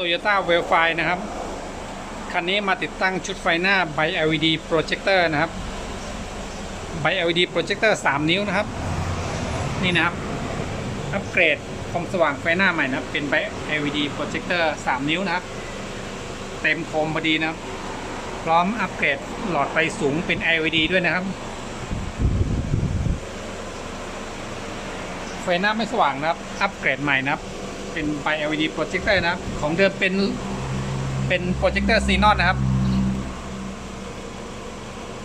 Toyota w e l f i นะครับ คันนี้มาติดตั้งชุดไฟหน้า by LED projector นะครับ by LED projector 3 นิ้วนะครับ นี่นะครับ อัปเกรดความสว่างไฟหน้าใหม่นะครับเป็น by LED projector 3 นิ้วนะครับ เต็มโคมพอดีนะครับ พร้อมอัปเกรดหลอดไฟสูงเป็น LED ด้วยนะครับ ไฟหน้าไม่สว่างนะครับ อัปเกรดใหม่นะครับ เป็น by LED projector นะครับ ของเดิมเป็นเป็นโปรเจคเตอร์ซีนอนนะครับ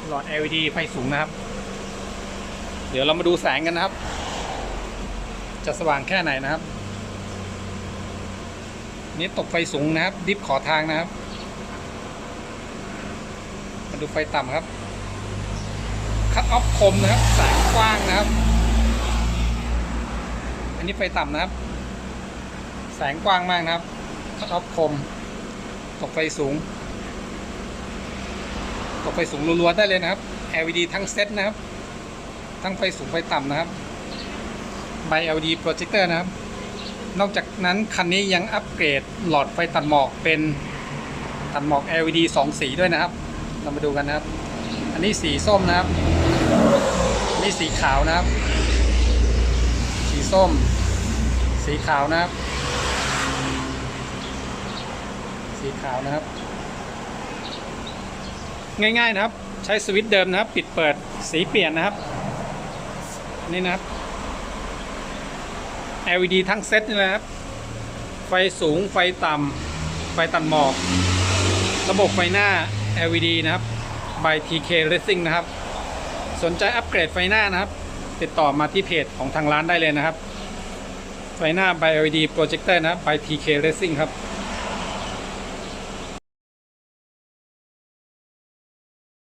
หลอด LED ไฟสูงนะครับ เดี๋ยวเรามาดูแสงกันนะครับ จะสว่างแค่ไหนนะครับ นี่ตกไฟสูงนะครับ ดิฟขอทางนะครับ มาดูไฟต่ำครับคัตออฟคมนะครับ แสงกว้างนะครับ อันนี้ไฟต่ำนะครับ แสงกว้างมากนะครับคัตออฟคม ตกไฟสูง ตกไฟสูงรัวๆได้เลยนะครับ LED ทั้งเซตนะครับ ทั้งไฟสูงไฟต่ำนะครับใบ LED โปรเจคเตอร์นะครับ นอกจากนั้นคันนี้ยังอัปเกรดหลอดไฟตัดหมอกเป็นตัดหมอก LED 2 สีด้วยนะครับ เรามาดูกันนะครับ อันนี้สีส้มนะครับ อันนี้สีขาวนะครับ สีส้ม สีขาวนะครับ สีขาวนะครับ ง่ายๆนะครับ ใช้สวิตช์เดิมนะครับ ปิดเปิดสีเปลี่ยนนะครับ นี่นะครับ LED ทั้งเซตนี่นะครับ ไฟสูงไฟต่ำไฟตัดหมอก ระบบไฟหน้า LED นะครับ by TK Racing นะครับ สนใจอัปเกรดไฟหน้านะครับ ติดต่อมาที่เพจของทางร้านได้เลยนะครับไฟหน้า by LED projector นะครับ by TK Racing ครับ